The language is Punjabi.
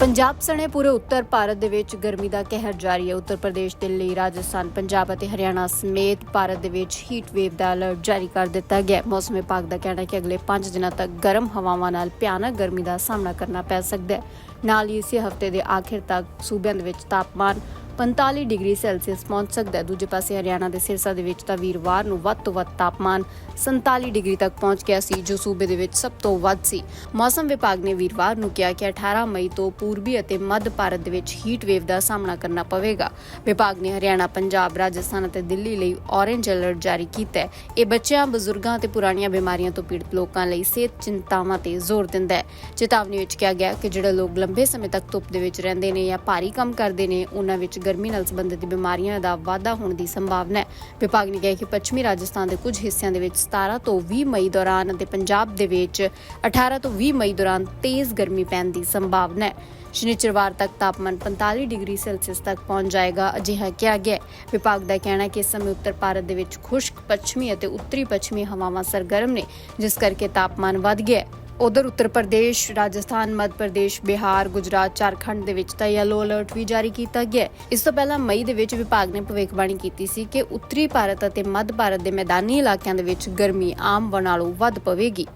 ਪੰਜਾਬ ਸਣੇ ਪੂਰੇ ਉੱਤਰ ਭਾਰਤ ਦੇ ਵਿੱਚ ਗਰਮੀ ਦਾ ਕਹਿਰ ਜਾਰੀ ਹੈ। ਉੱਤਰ ਪ੍ਰਦੇਸ਼ ਦਿੱਲੀ ਰਾਜਸਥਾਨ, ਪੰਜਾਬ ਅਤੇ ਹਰਿਆਣਾ ਸਮੇਤ ਭਾਰਤ ਦੇ ਵਿੱਚ ਹੀਟ ਵੇਵ ਦਾ ਅਲਰਟ ਜਾਰੀ ਕਰ ਦਿੱਤਾ ਗਿਆ ਮੌਸਮ ਵਿਭਾਗ ਦਾ ਕਹਿਣਾ ਹੈ ਕਿ ਅਗਲੇ 5 ਦਿਨਾਂ ਤੱਕ ਗਰਮ ਹਵਾਵਾਂ ਨਾਲ ਭਿਆਨਕ ਗਰਮੀ ਦਾ ਸਾਹਮਣਾ ਕਰਨਾ ਪੈ ਸਕਦਾ ਹੈ। ਨਾਲ ਹੀ ਇਸੇ ਹਫ਼ਤੇ ਦੇ ਆਖਿਰ ਤੱਕ ਸੂਬਿਆਂ ਦੇ ਵਿੱਚ ਤਾਪਮਾਨ 45 ਡਿਗਰੀ ਸੈਲਸੀਅਸ ਪਹੁੰਚ ਸਕਦਾ ਹੈ। ਦੂਜੇ ਪਾਸੇ ਹਰਿਆਣਾ ਦੇ ਸਿਰਸਾ ਦੇ ਵਿੱਚ ਤਾਂ ਵੀਰਵਾਰ ਨੂੰ ਵੱਧ ਤੋਂ ਵੱਧ ਤਾਪਮਾਨ 47 ਡਿਗਰੀ ਤੱਕ ਪਹੁੰਚ ਗਿਆ ਸੀ, ਜੋ ਸੂਬੇ ਦੇ ਵਿੱਚ ਸਭ ਤੋਂ ਵੱਧ ਸੀ। ਮੌਸਮ ਵਿਭਾਗ ਨੇ ਵੀਰਵਾਰ ਨੂੰ ਕਿਹਾ ਕਿ 18 ਮਈ ਤੋਂ ਪੂਰਬੀ ਅਤੇ ਮੱਧ ਭਾਰਤ ਦੇ ਵਿੱਚ ਹੀਟ ਵੇਵ ਦਾ ਸਾਹਮਣਾ ਕਰਨਾ ਪਵੇਗਾ। ਵਿਭਾਗ ਨੇ ਹਰਿਆਣਾ, ਪੰਜਾਬ, ਰਾਜਸਥਾਨ ਅਤੇ ਦਿੱਲੀ ਲਈ ਔਰੇਂਜ ਅਲਰਟ ਜਾਰੀ ਕੀਤਾ ਹੈ। ਇਹ ਬੱਚਿਆਂ, ਬਜ਼ੁਰਗਾਂ ਅਤੇ ਪੁਰਾਣੀਆਂ ਬਿਮਾਰੀਆਂ ਤੋਂ ਪੀੜਤ ਲੋਕਾਂ ਲਈ ਸਿਹਤ ਚਿੰਤਾਵਾਂ ਤੇ ਜ਼ੋਰ ਦਿੰਦਾ ਹੈ। ਚੇਤਾਵਨੀ ਵਿੱਚ ਕਿਹਾ ਗਿਆ ਕਿ ਜਿਹੜੇ ਲੋਕ ਲੰਬੇ ਸਮੇਂ ਤੱਕ ਧੁੱਪ ਦੇ ਵਿੱਚ ਰਹਿੰਦੇ ਨੇ ਜਾਂ ਭਾਰੀ ਕੰਮ ਕਰਦੇ ਨੇ, ਉਹਨਾਂ ਵਿੱਚ ਗਰਮੀ ਨਾਲ ਸੰਬੰਧਿਤ ਬਿਮਾਰੀਆਂ ਦਾ ਵਾਧਾ ਹੋਣ ਦੀ ਸੰਭਾਵਨਾ ਹੈ। ਵਿਭਾਗ ਨੇ ਕਿਹਾ ਕਿ ਪੱਛਮੀ ਰਾਜਸਥਾਨ ਦੇ ਕੁਝ ਹਿੱਸਿਆਂ ਦੇ ਵਿੱਚ 17 ਤੋਂ 20 ਮਈ ਦੌਰਾਨ ਅਤੇ ਪੰਜਾਬ ਦੇ ਵਿੱਚ 18 ਤੋਂ 20 ਮਈ ਦੌਰਾਨ ਤੇਜ਼ ਗਰਮੀ ਪੈਣ ਦੀ ਸੰਭਾਵਨਾ ਹੈ। ਸ਼ਨੀਚਰਵਾਰ ਤੱਕ ਤਾਪਮਾਨ 45 ਡਿਗਰੀ ਸੈਲਸੀਅਸ ਤੱਕ ਪਹੁੰਚ ਜਾਏਗਾ, ਅਜਿਹਾ ਕਿਹਾ ਗਿਆ ਵਿਭਾਗ ਦਾ ਕਹਿਣਾ ਹੈ ਕਿ ਇਸ ਸਮੇਂ ਉੱਤਰ ਭਾਰਤ ਦੇ ਵਿੱਚ ਖੁਸ਼ਕ ਪੱਛਮੀ ਅਤੇ ਉੱਤਰੀ ਪੱਛਮੀ ਹਵਾਵਾਂ ਸਰਗਰਮ ਨੇ, ਜਿਸ ਕਰਕੇ ਤਾਪਮਾਨ ਵੱਧ ਗਿਆ ਹੈ। ਉਧਰ ਉੱਤਰ ਪ੍ਰਦੇਸ਼, ਰਾਜਸਥਾਨ, ਮੱਧ ਪ੍ਰਦੇਸ਼, ਬਿਹਾਰ, ਗੁਜਰਾਤ, ਝਾਰਖੰਡ ਦੇ ਵਿੱਚ ਤਾਂ ਯੈਲੋ ਅਲਰਟ ਵੀ ਜਾਰੀ ਕੀਤਾ ਗਿਆ ਇਸ ਤੋਂ ਪਹਿਲਾਂ ਮਈ ਦੇ ਵਿੱਚ ਵਿਭਾਗ ਨੇ ਭਵਿੱਖਬਾਣੀ ਕੀਤੀ ਸੀ ਕਿ ਉੱਤਰੀ ਭਾਰਤ ਅਤੇ ਮੱਧ ਭਾਰਤ ਦੇ ਮੈਦਾਨੀ ਇਲਾਕਿਆਂ ਦੇ ਵਿੱਚ ਗਰਮੀ ਆਮ ਨਾਲੋਂ ਵੱਧ ਪਵੇਗੀ।